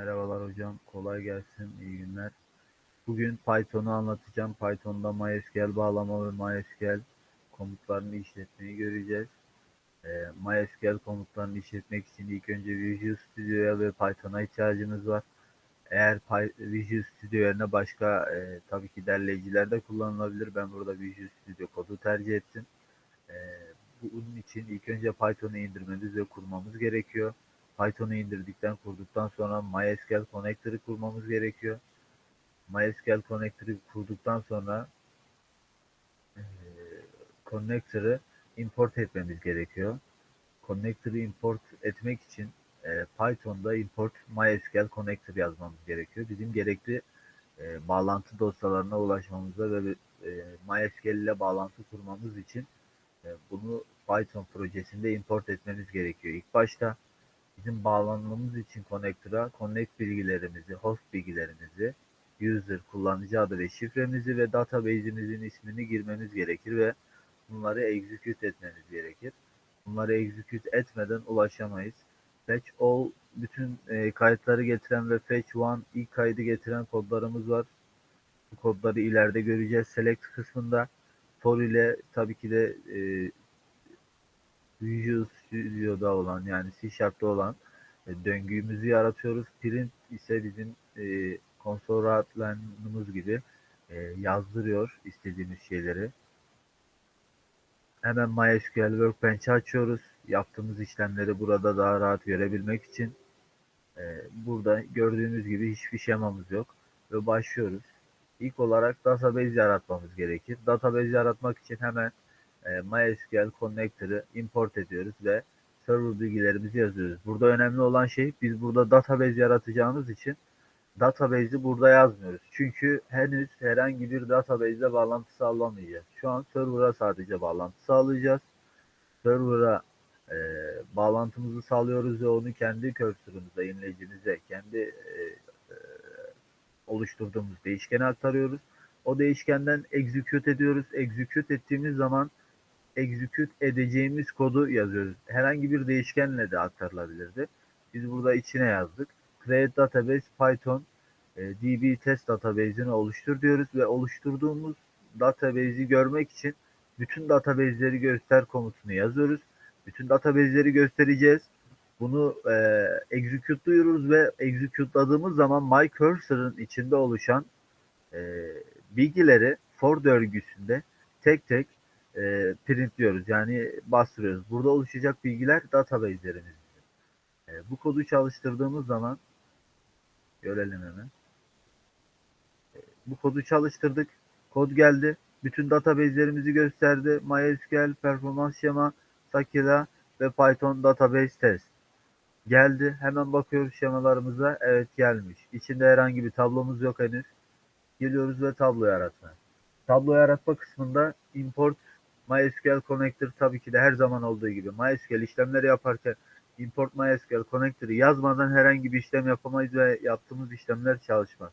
Merhabalar hocam, kolay gelsin, iyi günler. Bugün Python'u anlatacağım. Python'da MySQL bağlama ve MySQL komutlarını işletmeyi göreceğiz. Ee, MySQL komutlarını işletmek için ilk önce Visual Studio'ya ve Python'a ihtiyacınız var. Eğer Visual Studio yerine başka e, tabii ki derleyiciler de kullanılabilir. Ben burada Visual Studio kodu tercih ettim. Ee, bunun için ilk önce Python'u indirmemiz ve kurmamız gerekiyor. Python'u indirdikten kurduktan sonra MySQL Connector'ı kurmamız gerekiyor. MySQL Connector'ı kurduktan sonra eee Connector'ı import etmemiz gerekiyor. Connector'ı import etmek için Python'da import MySQL Connector yazmamız gerekiyor. Bizim gerekli eee, bağlantı dosyalarına ulaşmamıza ve eee, MySQL ile bağlantı kurmamız için eee, bunu Python projesinde import etmemiz gerekiyor. İlk başta bizim bağlanmamız için connector'a connect bilgilerimizi, host bilgilerimizi, user, kullanıcı adı ve şifremizi ve database'imizin ismini girmemiz gerekir ve bunları execute etmemiz gerekir. Bunları execute etmeden ulaşamayız. Fetch all bütün e, kayıtları getiren ve fetch one ilk kaydı getiren kodlarımız var. Bu kodları ileride göreceğiz. Select kısmında for ile tabii ki de e, Visual Studio'da olan yani C Sharp'ta olan e, döngümüzü yaratıyoruz. Print ise bizim e, konsol rahatlanımız gibi e, yazdırıyor istediğimiz şeyleri. Hemen MySQL Workbench'i açıyoruz. Yaptığımız işlemleri burada daha rahat görebilmek için. E, burada gördüğünüz gibi hiçbir şemamız yok. Ve başlıyoruz. İlk olarak database yaratmamız gerekir. Database yaratmak için hemen e, MySQL Connector'ı import ediyoruz ve server bilgilerimizi yazıyoruz. Burada önemli olan şey biz burada database yaratacağımız için database'i burada yazmıyoruz. Çünkü henüz herhangi bir database ile bağlantı sağlamayacağız. Şu an server'a sadece bağlantı sağlayacağız. Server'a e, bağlantımızı sağlıyoruz ve onu kendi cursor'ımıza, inleyicimize, kendi e, e, oluşturduğumuz değişkene aktarıyoruz. O değişkenden execute ediyoruz. Execute ettiğimiz zaman execute edeceğimiz kodu yazıyoruz. Herhangi bir değişkenle de aktarılabilirdi. Biz burada içine yazdık. Create database Python e, DB test database'ini oluştur diyoruz ve oluşturduğumuz database'i görmek için bütün database'leri göster komutunu yazıyoruz. Bütün database'leri göstereceğiz. Bunu e, execute'luyoruz ve execute'ladığımız zaman my cursor'ın içinde oluşan e, bilgileri for döngüsünde tek tek e, printliyoruz. Yani bastırıyoruz. Burada oluşacak bilgiler database'lerimiz. E, bu kodu çalıştırdığımız zaman görelim hemen. E, bu kodu çalıştırdık. Kod geldi. Bütün database'lerimizi gösterdi. MySQL, performans şema, Sakila ve Python database test. Geldi. Hemen bakıyoruz şemalarımıza. Evet gelmiş. İçinde herhangi bir tablomuz yok henüz. Geliyoruz ve tablo yaratma. Tablo yaratma kısmında import MySQL Connector tabii ki de her zaman olduğu gibi MySQL işlemleri yaparken import MySQL Connector'ı yazmadan herhangi bir işlem yapamayız ve yaptığımız işlemler çalışmaz.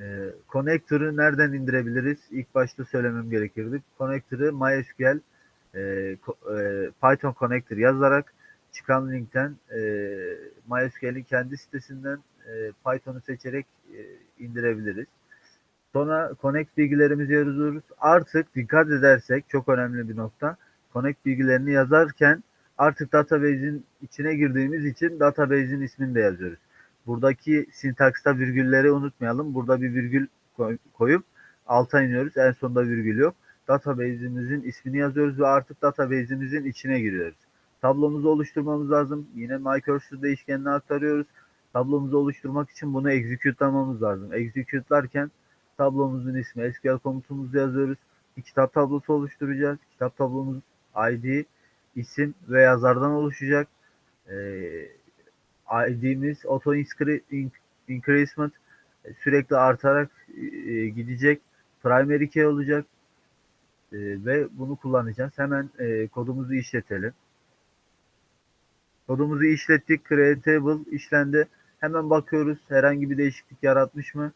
Ee, Connector'ı nereden indirebiliriz? İlk başta söylemem gerekirdi. Connector'ı MySQL e, e, Python Connector yazarak çıkan linkten e, MySQL'in kendi sitesinden e, Python'u seçerek e, indirebiliriz. Sonra connect bilgilerimizi yazıyoruz. Artık dikkat edersek çok önemli bir nokta. Connect bilgilerini yazarken artık database'in içine girdiğimiz için database'in ismini de yazıyoruz. Buradaki sintaksta virgülleri unutmayalım. Burada bir virgül koy- koyup alta iniyoruz. En sonunda virgül yok. Database'imizin ismini yazıyoruz ve artık database'imizin içine giriyoruz. Tablomuzu oluşturmamız lazım. Yine myCursor değişkenine aktarıyoruz. Tablomuzu oluşturmak için bunu execute'lamamız lazım. Execute'larken tablomuzun ismi SQL komutumuzu yazıyoruz. Bir kitap tablosu oluşturacağız. Kitap tablomuz ID, isim ve yazardan oluşacak. Ee, ID'miz auto inscre- in- increasement e, sürekli artarak e, gidecek. Primary key olacak. E, ve bunu kullanacağız. Hemen e, kodumuzu işletelim. Kodumuzu işlettik. Create table işlendi. Hemen bakıyoruz herhangi bir değişiklik yaratmış mı?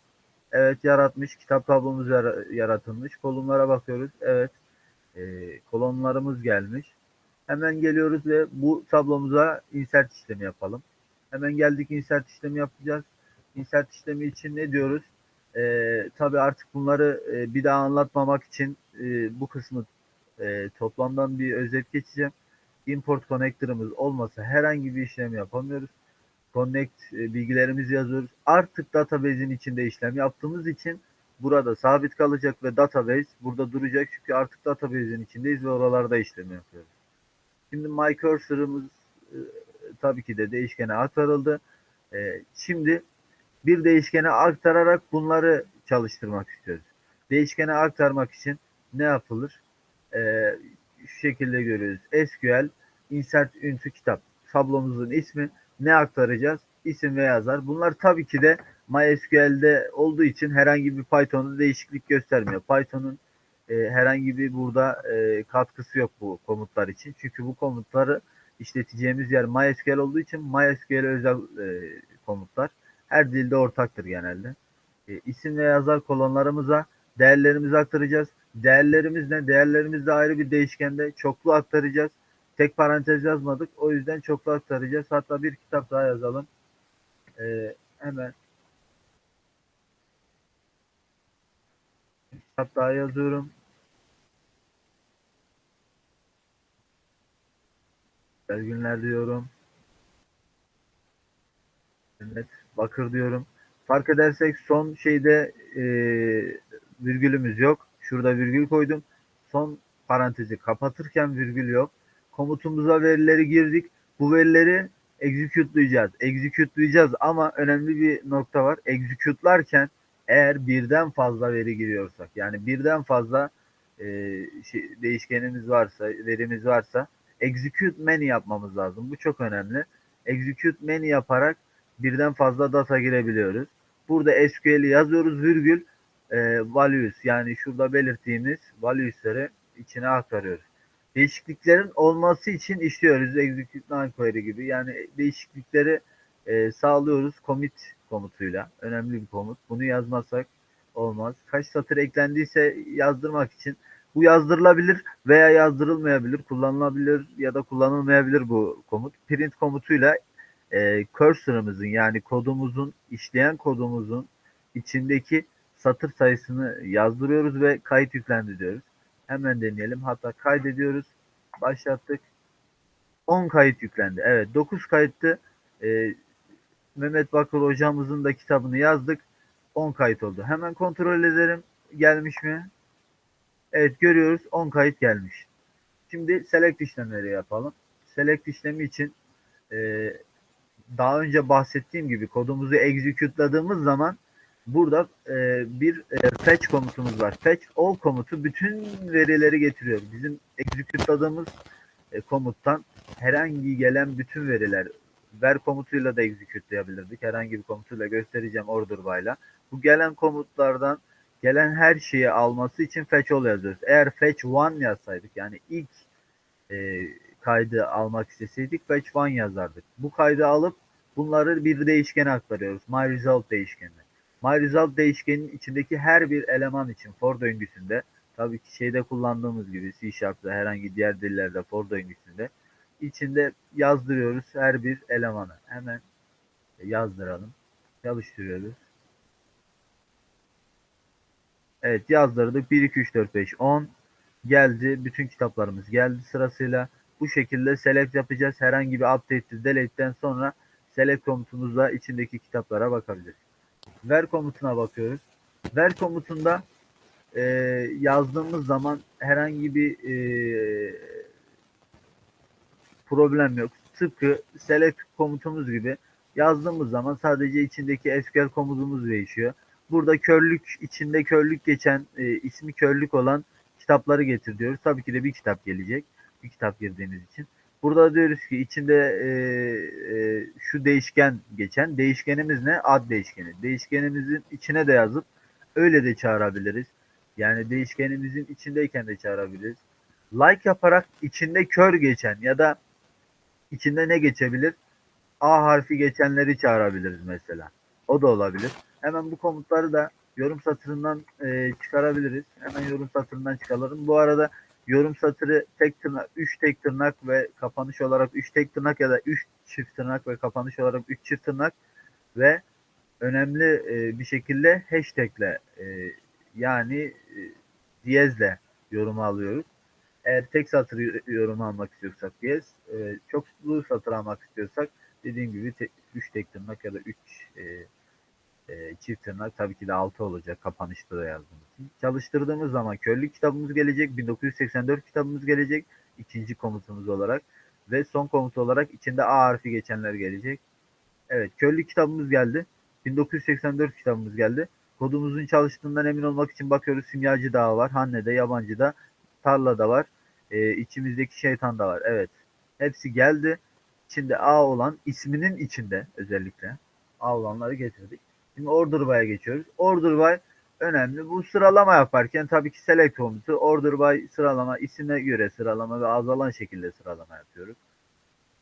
Evet yaratmış. Kitap tablomuz yara- yaratılmış. Kolonlara bakıyoruz. Evet. E, kolonlarımız gelmiş. Hemen geliyoruz ve bu tablomuza insert işlemi yapalım. Hemen geldik insert işlemi yapacağız. Insert işlemi için ne diyoruz? Ee, tabii artık bunları e, bir daha anlatmamak için e, bu kısmı e, toplamdan bir özet geçeceğim. Import connector'ımız olmasa herhangi bir işlem yapamıyoruz. Connect e, bilgilerimizi yazıyoruz. Artık database'in içinde işlem yaptığımız için burada sabit kalacak ve database burada duracak. Çünkü artık database'in içindeyiz ve oralarda işlem yapıyoruz. Şimdi my cursor'ımız e, tabii ki de değişkene aktarıldı. E, şimdi bir değişkene aktararak bunları çalıştırmak istiyoruz. Değişkene aktarmak için ne yapılır? Şu şekilde görüyoruz. SQL insert into kitap. Tablomuzun ismi ne aktaracağız? İsim ve yazar. Bunlar tabii ki de MySQL'de olduğu için herhangi bir Python'da değişiklik göstermiyor. Python'un e, herhangi bir burada e, katkısı yok bu komutlar için. Çünkü bu komutları işleteceğimiz yer MySQL olduğu için MySQL özel e, komutlar her dilde ortaktır genelde. E, isim ve yazar kolonlarımıza değerlerimizi aktaracağız. Değerlerimiz ne? Değerlerimiz de ayrı bir değişkende çoklu aktaracağız. Tek parantez yazmadık. O yüzden çoklu aktaracağız. Hatta bir kitap daha yazalım. E, hemen kitap daha yazıyorum. Güzel günler diyorum. Evet, bakır diyorum. Fark edersek son şeyde e, virgülümüz yok. Şurada virgül koydum. Son parantezi kapatırken virgül yok. Komutumuza verileri girdik. Bu verileri execute'layacağız. Execute'layacağız ama önemli bir nokta var. Execute'larken eğer birden fazla veri giriyorsak yani birden fazla e, şey, değişkenimiz varsa, verimiz varsa execute many yapmamız lazım. Bu çok önemli. Execute many yaparak birden fazla data girebiliyoruz. Burada SQL'i yazıyoruz virgül e, values yani şurada belirttiğimiz values'ları içine aktarıyoruz. Değişikliklerin olması için işliyoruz. Execute null query gibi. Yani değişiklikleri e, sağlıyoruz commit komutuyla. Önemli bir komut. Bunu yazmazsak olmaz. Kaç satır eklendiyse yazdırmak için bu yazdırılabilir veya yazdırılmayabilir, kullanılabilir ya da kullanılmayabilir bu komut. Print komutuyla e, cursor'ımızın yani kodumuzun, işleyen kodumuzun içindeki satır sayısını yazdırıyoruz ve kayıt yüklendi. Hemen deneyelim. Hatta kaydediyoruz. Başlattık. 10 kayıt yüklendi. Evet 9 kayıttı. E, Mehmet Bakır hocamızın da kitabını yazdık. 10 kayıt oldu. Hemen kontrol edelim. Gelmiş mi? Evet görüyoruz 10 kayıt gelmiş. Şimdi select işlemleri yapalım. Select işlemi için e, daha önce bahsettiğim gibi kodumuzu execute'ladığımız zaman burada e, bir e, fetch komutumuz var. Fetch all komutu bütün verileri getiriyor. Bizim execute'ladığımız e, komuttan herhangi gelen bütün veriler ver komutuyla da execute'layabilirdik. Herhangi bir komutuyla göstereceğim order by'la. Bu gelen komutlardan gelen her şeyi alması için fetch all yazıyoruz. Eğer fetch one yazsaydık yani ilk e, kaydı almak isteseydik fetch one yazardık. Bu kaydı alıp bunları bir değişkene aktarıyoruz. My result değişkenine. My result değişkenin içindeki her bir eleman için for döngüsünde tabii ki şeyde kullandığımız gibi C Sharp'ta herhangi diğer dillerde for döngüsünde içinde yazdırıyoruz her bir elemanı. Hemen yazdıralım. Çalıştırıyoruz. Evet yazdırdık. 1, 2, 3, 4, 5, 10 geldi. Bütün kitaplarımız geldi sırasıyla. Bu şekilde select yapacağız. Herhangi bir update delete'den sonra select komutumuzla içindeki kitaplara bakabiliriz. Ver komutuna bakıyoruz. Ver komutunda e, yazdığımız zaman herhangi bir e, problem yok. Tıpkı select komutumuz gibi yazdığımız zaman sadece içindeki SQL komutumuz değişiyor. Burada körlük içinde körlük geçen e, ismi körlük olan kitapları getir diyoruz. Tabii ki de bir kitap gelecek. Bir kitap girdiğimiz için. Burada diyoruz ki içinde e, e, şu değişken geçen değişkenimiz ne? Ad değişkeni. Değişkenimizin içine de yazıp öyle de çağırabiliriz. Yani değişkenimizin içindeyken de çağırabiliriz. Like yaparak içinde kör geçen ya da içinde ne geçebilir? A harfi geçenleri çağırabiliriz mesela. O da olabilir. Hemen bu komutları da yorum satırından e, çıkarabiliriz. Hemen yorum satırından çıkaralım. Bu arada yorum satırı tek tırnak, 3 tek tırnak ve kapanış olarak 3 tek tırnak ya da 3 çift tırnak ve kapanış olarak 3 çift tırnak ve önemli e, bir şekilde hashtagle e, yani e, diyezle yorum alıyoruz. Eğer tek satır yorum almak istiyorsak diyez, e, çoklu satır almak istiyorsak dediğim gibi 3 tek tırnak ya da 3 e, e, çift tırnak tabii ki de 6 olacak kapanışta da yazdığımız. Çalıştırdığımız zaman körlük kitabımız gelecek. 1984 kitabımız gelecek. ikinci komutumuz olarak. Ve son komut olarak içinde A harfi geçenler gelecek. Evet körlük kitabımız geldi. 1984 kitabımız geldi. Kodumuzun çalıştığından emin olmak için bakıyoruz. Simyacı Dağı var. Hanne'de, Yabancı'da, Tarla'da var. E, içimizdeki şeytan da var. Evet. Hepsi geldi. İçinde A olan isminin içinde özellikle A olanları getirdik. Şimdi order by'a geçiyoruz. Order by önemli. Bu sıralama yaparken tabii ki select komutu order by sıralama isime göre sıralama ve azalan şekilde sıralama yapıyoruz.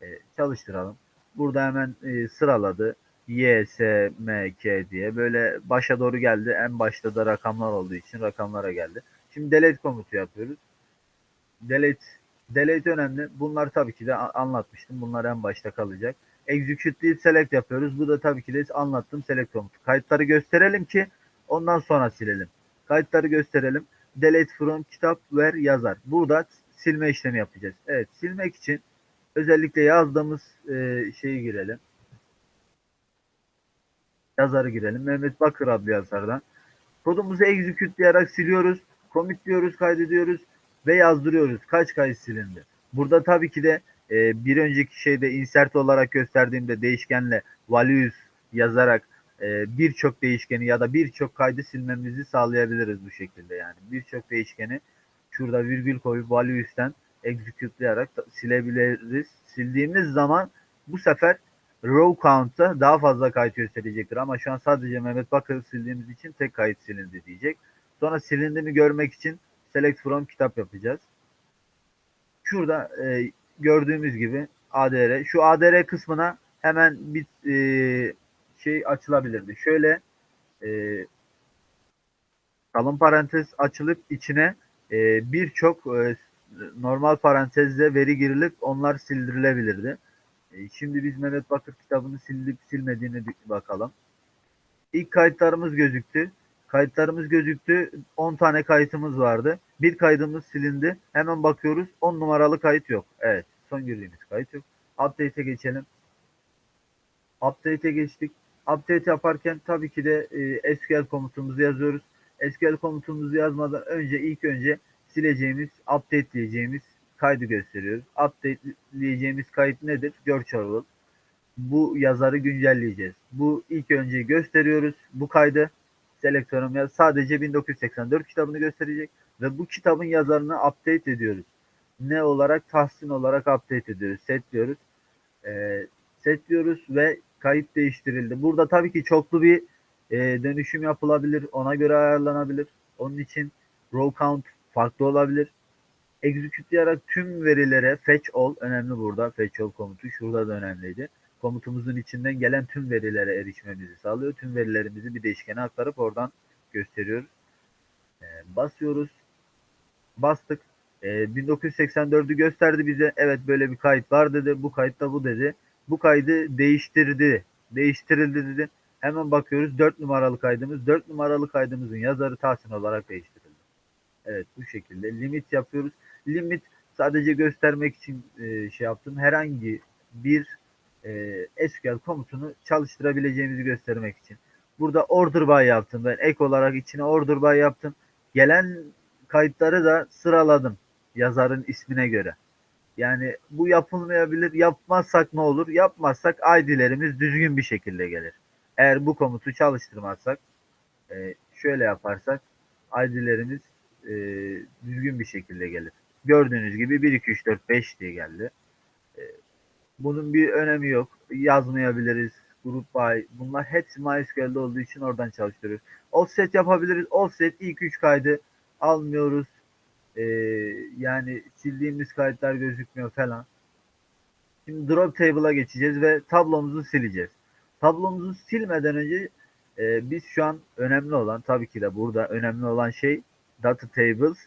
Ee, çalıştıralım. Burada hemen e, sıraladı. Y, S, M, K diye böyle başa doğru geldi. En başta da rakamlar olduğu için rakamlara geldi. Şimdi delete komutu yapıyoruz. Delete delete önemli. Bunlar tabii ki de anlatmıştım. Bunlar en başta kalacak. Execute deyip select yapıyoruz. Bu da tabii ki de anlattığım select komutu. Kayıtları gösterelim ki ondan sonra silelim. Kayıtları gösterelim. Delete from kitap ver yazar. Burada silme işlemi yapacağız. Evet silmek için özellikle yazdığımız e, şeyi girelim. Yazarı girelim. Mehmet Bakır adlı yazardan. Kodumuzu execute diyerek siliyoruz. Commit diyoruz, kaydediyoruz ve yazdırıyoruz. Kaç kayıt silindi. Burada tabii ki de e, bir önceki şeyde insert olarak gösterdiğimde değişkenle values yazarak e, birçok değişkeni ya da birçok kaydı silmemizi sağlayabiliriz bu şekilde yani. Birçok değişkeni şurada virgül koyup values'ten execute'layarak silebiliriz. Sildiğimiz zaman bu sefer row count'ta daha fazla kayıt gösterecektir ama şu an sadece Mehmet Bakır sildiğimiz için tek kayıt silindi diyecek. Sonra silindiğini görmek için select from kitap yapacağız. Şurada e, gördüğümüz gibi ADR. Şu ADR kısmına hemen bir e, şey açılabilirdi. Şöyle e, kalın parantez açılıp içine e, birçok e, normal parantezle veri girilip onlar sildirilebilirdi. E, şimdi biz Mehmet Bakır kitabını sildik silmediğini bakalım. İlk kayıtlarımız gözüktü. Kayıtlarımız gözüktü. 10 tane kayıtımız vardı. Bir kaydımız silindi. Hemen bakıyoruz. 10 numaralı kayıt yok. Evet. Son girdiğimiz kayıt yok. Update'e geçelim. Update'e geçtik. Update yaparken tabii ki de e, SQL komutumuzu yazıyoruz. SQL komutumuzu yazmadan önce ilk önce sileceğimiz, update diyeceğimiz kaydı gösteriyoruz. Update diyeceğimiz kayıt nedir? Virtual. Bu yazarı güncelleyeceğiz. Bu ilk önce gösteriyoruz. Bu kaydı selektörüm sadece 1984 kitabını gösterecek ve bu kitabın yazarını update ediyoruz. Ne olarak? Tahsin olarak update ediyoruz. Set diyoruz. Ee, set diyoruz ve kayıt değiştirildi. Burada tabii ki çoklu bir e, dönüşüm yapılabilir. Ona göre ayarlanabilir. Onun için row count farklı olabilir. Execute'layarak tüm verilere fetch all önemli burada. Fetch all komutu şurada da önemliydi. Komutumuzun içinden gelen tüm verilere erişmemizi sağlıyor. Tüm verilerimizi bir değişkene aktarıp oradan gösteriyoruz. Ee, basıyoruz. Bastık. Ee, 1984'ü gösterdi bize. Evet böyle bir kayıt var dedi. Bu kayıtta bu dedi. Bu kaydı değiştirdi. Değiştirildi dedi. Hemen bakıyoruz 4 numaralı kaydımız. 4 numaralı kaydımızın yazarı Tahsin olarak değiştirildi. Evet bu şekilde limit yapıyoruz. Limit sadece göstermek için e, şey yaptım. Herhangi bir e, SQL komutunu çalıştırabileceğimizi göstermek için. Burada order by yaptım. Ben ek olarak içine order by yaptım. Gelen kayıtları da sıraladım yazarın ismine göre. Yani bu yapılmayabilir. Yapmazsak ne olur? Yapmazsak ID'lerimiz düzgün bir şekilde gelir. Eğer bu komutu çalıştırmazsak e, şöyle yaparsak ID'lerimiz e, düzgün bir şekilde gelir. Gördüğünüz gibi 1, 2, 3, 4, 5 diye geldi. E, bunun bir önemi yok. Yazmayabiliriz. Grup by. Bunlar hepsi MySQL'de olduğu için oradan çalıştırıyoruz. Offset yapabiliriz. Offset ilk 3 kaydı almıyoruz. Ee, yani sildiğimiz kayıtlar gözükmüyor falan. Şimdi drop table'a geçeceğiz ve tablomuzu sileceğiz. Tablomuzu silmeden önce e, biz şu an önemli olan tabii ki de burada önemli olan şey data tables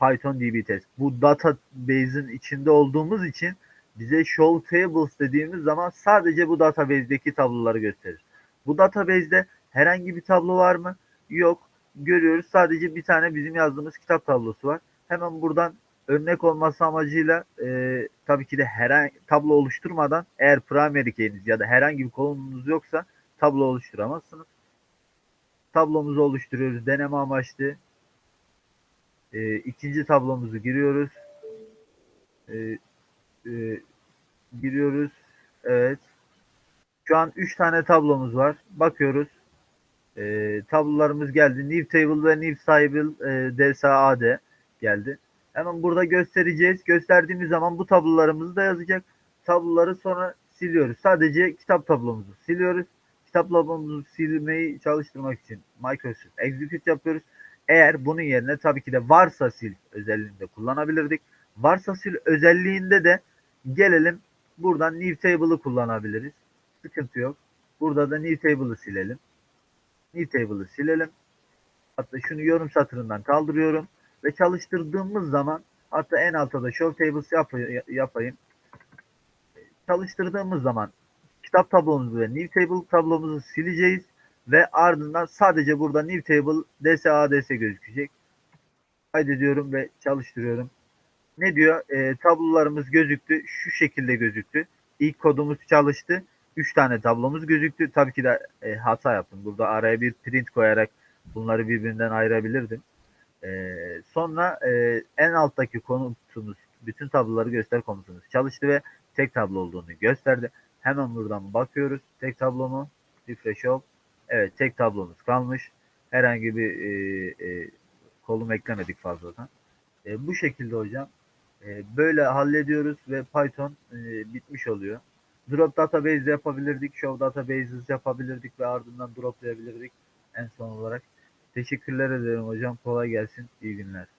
Python DB test. Bu database'in içinde olduğumuz için bize show tables dediğimiz zaman sadece bu database'deki tabloları gösterir. Bu database'de herhangi bir tablo var mı? Yok. Görüyoruz. Sadece bir tane bizim yazdığımız kitap tablosu var. Hemen buradan örnek olması amacıyla e, tabii ki de herhangi tablo oluşturmadan eğer primary key'iniz ya da herhangi bir kolumunuz yoksa tablo oluşturamazsınız. Tablomuzu oluşturuyoruz. Deneme amaçlı. E, ikinci tablomuzu giriyoruz. E, e, giriyoruz. Evet. Şu an 3 tane tablomuz var. Bakıyoruz. E, tablolarımız geldi. New Table ve New Table e, DSAD geldi. Hemen burada göstereceğiz. Gösterdiğimiz zaman bu tablolarımızı da yazacak. Tabloları sonra siliyoruz. Sadece kitap tablomuzu siliyoruz. Kitap tablomuzu silmeyi çalıştırmak için Microsoft Execute yapıyoruz. Eğer bunun yerine tabii ki de varsa sil özelliğinde kullanabilirdik. Varsa sil özelliğinde de gelelim buradan New Table'ı kullanabiliriz. Sıkıntı yok. Burada da New Table'ı silelim. New Table'ı silelim. Hatta şunu yorum satırından kaldırıyorum ve çalıştırdığımız zaman hatta en altta da Show Tables yap yapayım. Çalıştırdığımız zaman kitap tablomuzu ve New Table tablomuzu sileceğiz ve ardından sadece burada New Table DSADS gözükecek. Kaydediyorum ve çalıştırıyorum. Ne diyor? E, tablolarımız gözüktü. Şu şekilde gözüktü. İlk kodumuz çalıştı. 3 tane tablomuz gözüktü. Tabii ki de e, hata yaptım. Burada araya bir print koyarak bunları birbirinden ayırabilirdim. E, sonra e, en alttaki komutumuz bütün tabloları göster komutumuz çalıştı ve tek tablo olduğunu gösterdi. Hemen buradan bakıyoruz. Tek tablo mu? Refresh ol. Evet tek tablomuz kalmış. Herhangi bir e, e, kolum eklemedik fazladan. E, bu şekilde hocam. E, böyle hallediyoruz ve Python e, bitmiş oluyor. Drop database yapabilirdik. Show databases yapabilirdik ve ardından droplayabilirdik en son olarak. Teşekkürler ederim hocam. Kolay gelsin. İyi günler.